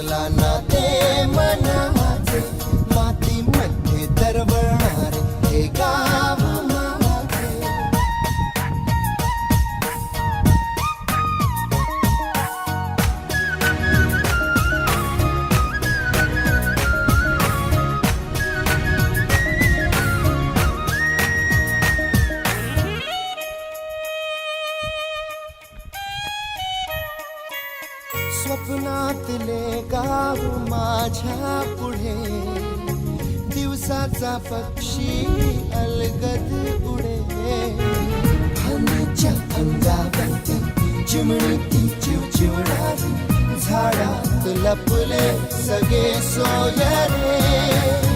पसरला ना स्वप्नातले गाव माझ्या पुढे. दिवसाचा पक्षी अलगद पुढे हनीच्या अंगावरती चिमणीती चिवचिवणारी झाडात लपले सगळे सोयरे.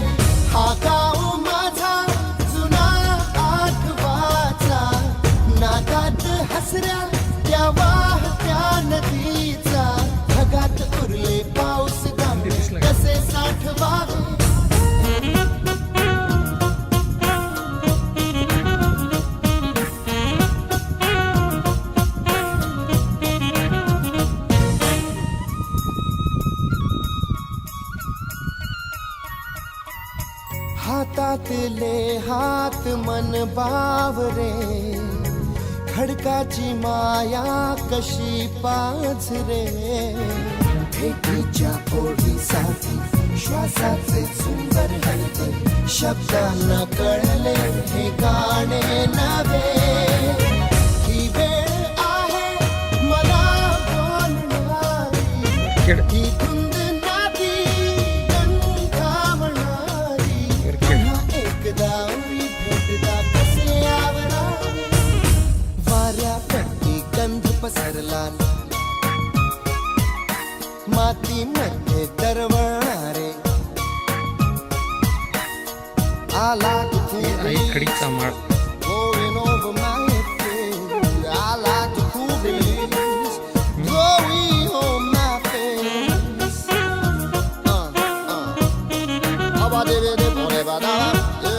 हातातले हात मन बावरे खडकाची माया कशी पाझरे भेटीच्या ओढीसाठी श्वासाचे सुंदर हलते शब्दांना कळले हे गाणे नवे ही वेळ आहे मला बोलणारी लाल. मातीमध्ये दरवळणारे. आला खडीचा माळ. Bada bada bada bada